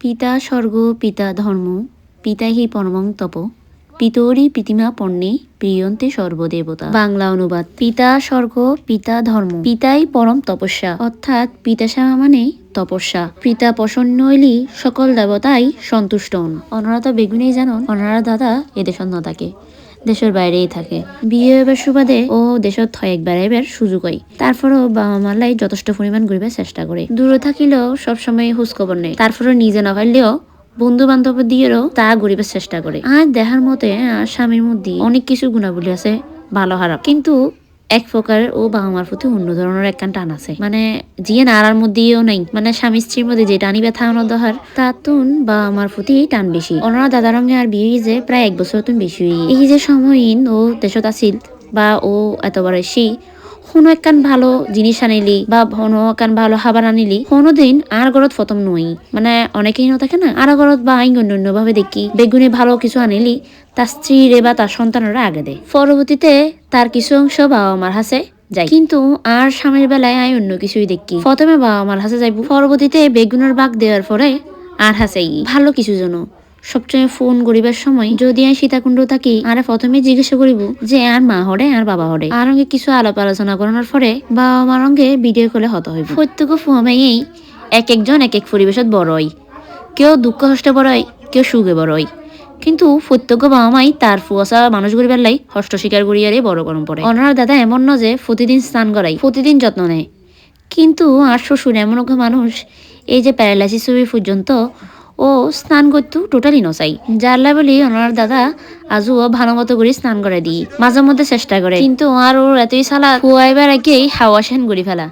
পিতা স্বর্গ, পিতা ধর্ম, পিতা হি পরমং তপ, পিতরি পিতিমা পণ্যে প্রিয়ন্তে সর্বদেবতা। বাংলা অনুবাদ, পিতা স্বর্গ, পিতা ধর্ম, পিতাই পরম তপস্যা, অর্থাৎ পিতাসামা মানে তপস্যা। পিতা প্রসন্ন হইলি সকল দেবতাই সন্তুষ্ট হন। অনারা বেগুনেই জানন অনারা দাদা এদেশত থাকে দেশের বাইরেই থাকে। বিয়ে হইবার সুবাদে ও দেশত থয়েক বেড়াইবার সুযোগ হয়। তারপরেও বাবা মালাই যথেষ্ট পরিমাণ ঘুরবার চেষ্টা করে। দূরে থাকিলেও সবসময় হুঁজ খবর নেই তারপরে নিজে না পারলেও বন্ধু বান্ধব দিয়েও তা গরিবের চেষ্টা করে। আর দেখার মতে স্বামীর মধ্যে অনেক কিছু গুণাবলী আছে, ভালো খারাপ। কিন্তু এক প্রকার ও বাবা মার প্রতি অন্য ধরনের একখান টান আছে। মানে জিয়ে নাড়ার মধ্যেও নাই। মানে স্বামী স্ত্রীর মধ্যে যে টানি ব্যথা অনদহার তাতুন বাবা মার প্রতি টান বেশি। অনরা দাদা রঙে আর বিয়ে যে প্রায় এক বছর তুন বেশি এই যে সময়ইন ও দেশত আছিল বা ও এতবার এসি কোনো একখান ভালো জিনিস আনিলি বা কোনো একখান ভালো খাবার আনিলি কোনোদিন আর ঘরত ফতম নই। মানে অনেকেই ন থাকে না, আর ঘরত বা আইন অন্য ভাবে দেখি, বেগুনে ভালো কিছু আনিলি, তার স্ত্রী রে বা তার সন্তানরা আগে দেয়। পরবর্তীতে তার কিছু অংশ বাবা মার হাসে যাই কিন্তু আর স্বামীর বেলায় আই অন্য কিছুই দেখি। প্রথমে বাবা মার হাসে যাইব, পরবর্তীতে বেগুনের বাঘ দেওয়ার পরে আর হাসেই ভালো কিছু জন। সবচেয়ে ফোন করিবার সময় যদি আমি সীতাকুণ্ড থাকি, আরে প্রথমে জিজ্ঞাসা করিব যে আর মা হরে, আর বাবা হরে। আর অঙ্গে কিছু আলাপ আলোচনা করানোর পরে বাবা মার অঙ্গে ভিডিও কলে হত হইব। প্রত্যেক ফুয়ামাইয়েই এক একজন এক এক পরিবেশত বড় হয় কেউ দুঃখ কষ্টে বড় হয় কেউ সুখে বড় হয় কিন্তু প্রত্যেক বাবা মাই তার ফুয়াশা মানুষ গরিবার লাই হস্ত স্বীকার করিয়ারে বড় গরম পড়ে। অনার দাদা এমন ন যে প্রতিদিন স্নান করাই, প্রতিদিন যত্ন নেয়। কিন্তু আর শ্বশুর এমন মানুষ, এই যে প্যারালাইসিস পর্যন্ত ও স্নান করতো টোটালি নচাই যার বলি ওনার দাদা আজও ভালো মতো করে স্নান করে দিই মাঝে মধ্যে চেষ্টা করে। কিন্তু আর ওর এতই সালা খুয়াইবার আগেই হাওয়া সেন করে ফেলা।